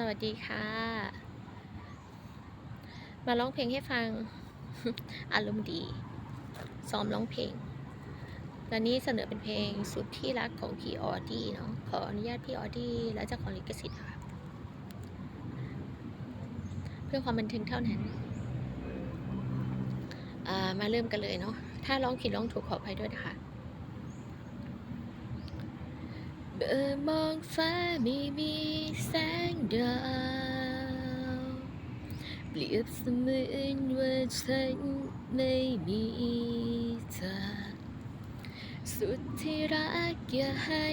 สวัสดีค่ะ มาร้องเพลงให้ฟัง อารมณ์ดี ซ้อมร้องเพลงและนี้เสนอเป็นเพลงสุดที่รักของพี่ออดี้เนาะ ขออนุญาตพี่ออดี้และเจ้าของลิขสิทธิ์ค่ะ เพื่อความบันเทิงเท่านั้นอ่ามาเริ่มกันเลยเนาะ ถ้าร้องผิดร้องถูกขออภัยด้วยนะคะ เบอร์มองฟ้าไม่มีแสงดาวเปรียบเสมือนว่าฉันไม่มีเธอสุดที่รักอย่าให้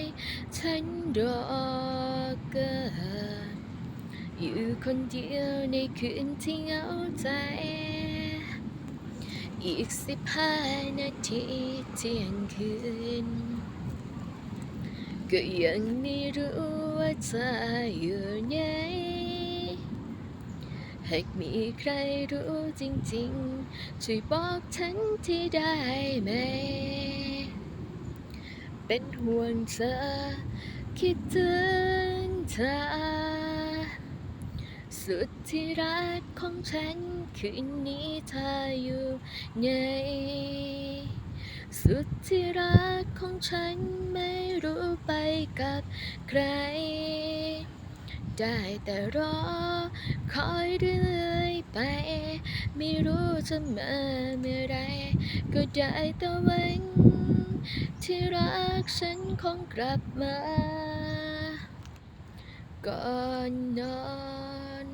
ฉันรอเกินอยู่คนเดียวในคืนที่เหงาใจ อีกสิบห้านาทีเที่ยงคืน ก็ยังไม่รู้ว่าเธออยู่ไหนหากมีใครรู้จริงๆ ช่วยบอกฉันที่ได้ไหม เป็นห่วงเธอ คิดถึงเธอ สุดที่รักของฉันคืนนี้เธออยู่ไหน สุดที่รักของฉันไม่รู้ไปกับใคร ได้แต่รอคอยเรื่อยไป ไม่รู้จะมาเมื่อไร ก็ได้แต่หวังที่รักฉันคงกลับมา ก่อนนอน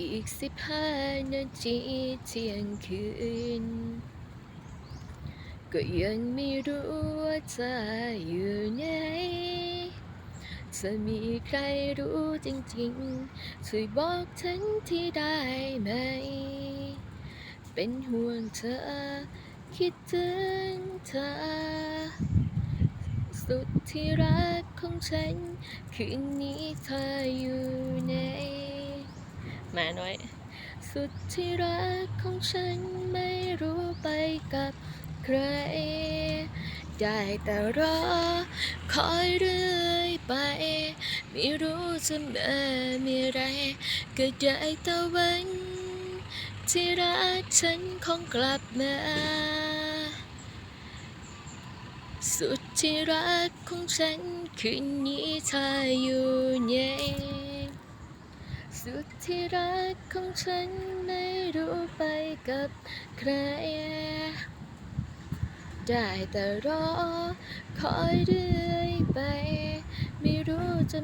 อีกสิบห้านาทีเที่ยงคืน ก็ยังไม่รู้ว่าเธออยู่ไหนจะมีใครรู้จริงๆ ช่วยบอกฉันที่ได้ไหม เป็นห่วงเธอ คิดถึงเธอ สุดที่รักของฉัน คืนนี้เธออยู่ไหนมาน่อย สุดที่รักของฉันไม่รู้ไปกับ ใคร ได้แต่รอ คอยเรื่อยไป ไม่รู้จะมาเมื่อไร ก็ได้ต่หวังที่รักฉันคงกลับมาสุดที่รักของฉันคืนนี้เธออยู่ไหนสุดที่รักของฉันไม่รู้ไปกับใคร ได้แต่รอ คอยเรื่อยไป ไม่รู้จะ